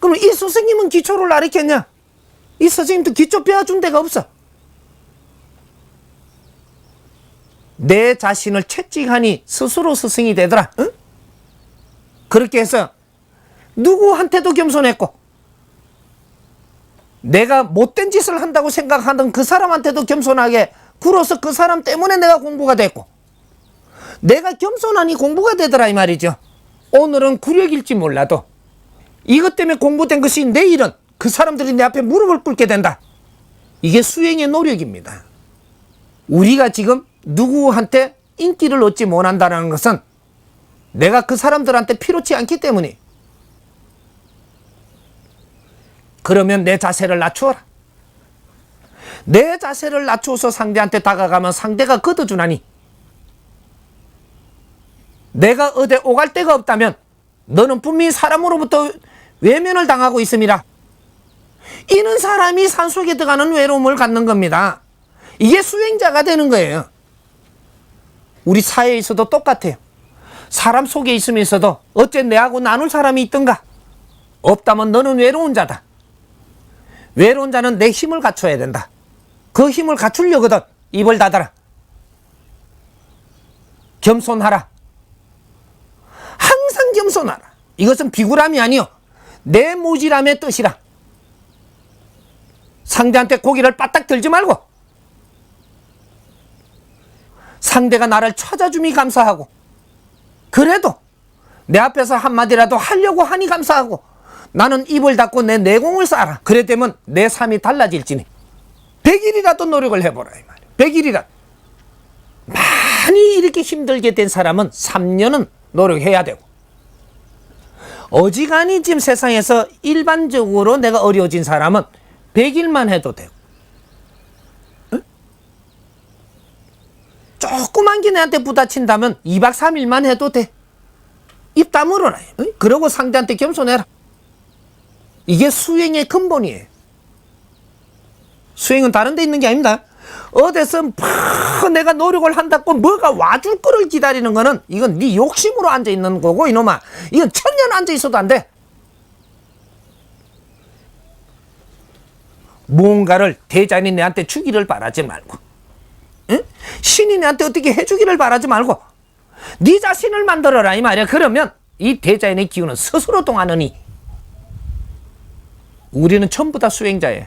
그럼 이 선생님은 기초를 가르쳤냐? 이 선생님도 기초 배워준 데가 없어. 내 자신을 채찍하니 스스로 스승이 되더라. 응? 그렇게 해서 누구한테도 겸손했고 내가 못된 짓을 한다고 생각하던 그 사람한테도 겸손하게 굴어서 그 사람 때문에 내가 공부가 됐고 내가 겸손하니 공부가 되더라 이 말이죠. 오늘은 구력일지 몰라도 이것 때문에 공부된 것이 내일은 그 사람들이 내 앞에 무릎을 꿇게 된다. 이게 수행의 노력입니다. 우리가 지금 누구한테 인기를 얻지 못한다는 것은 내가 그 사람들한테 필요치 않기 때문에 그러면 내 자세를 낮추어라. 내 자세를 낮추어서 상대한테 다가가면 상대가 걷어주나니 내가 어디 오갈 데가 없다면 너는 분명히 사람으로부터 외면을 당하고 있습니다. 이는 사람이 산속에 들어가는 외로움을 갖는 겁니다. 이게 수행자가 되는 거예요. 우리 사회에서도 똑같아요. 사람 속에 있으면서도 어째 내하고 나눌 사람이 있던가? 없다면 너는 외로운 자다. 외로운 자는 내 힘을 갖춰야 된다. 그 힘을 갖추려거든 입을 닫아라. 겸손하라. 항상 겸손하라. 이것은 비굴함이 아니요. 내 모지람의 뜻이라. 상대한테 고기를 빠딱 들지 말고 상대가 나를 찾아줌이 감사하고 그래도 내 앞에서 한마디라도 하려고 하니 감사하고 나는 입을 닫고 내 내공을 쌓아라. 그래 되면 내 삶이 달라질지니 100일이라도 노력을 해보라 이 말이야. 100일이라 많이 이렇게 힘들게 된 사람은 3년은 노력해야 되고 어지간히 지금 세상에서 일반적으로 내가 어려워진 사람은 100일만 해도 되고 응? 조그만 게 내한테 부딪힌다면 2박 3일만 해도 돼. 입 다물어라. 응? 그러고 상대한테 겸손해라. 이게 수행의 근본이에요. 수행은 다른 데 있는 게 아닙니다. 어디서 팍 내가 노력을 한다고 뭐가 와줄 거를 기다리는 거는 이건 네 욕심으로 앉아 있는 거고 이놈아 이건 천년 앉아 있어도 안 돼. 무언가를 대자연이 내한테 주기를 바라지 말고 응? 신이 내한테 어떻게 해주기를 바라지 말고 네 자신을 만들어라 이 말이야. 그러면 이 대자연의 기운은 스스로 동하느니 우리는 전부 다 수행자예요.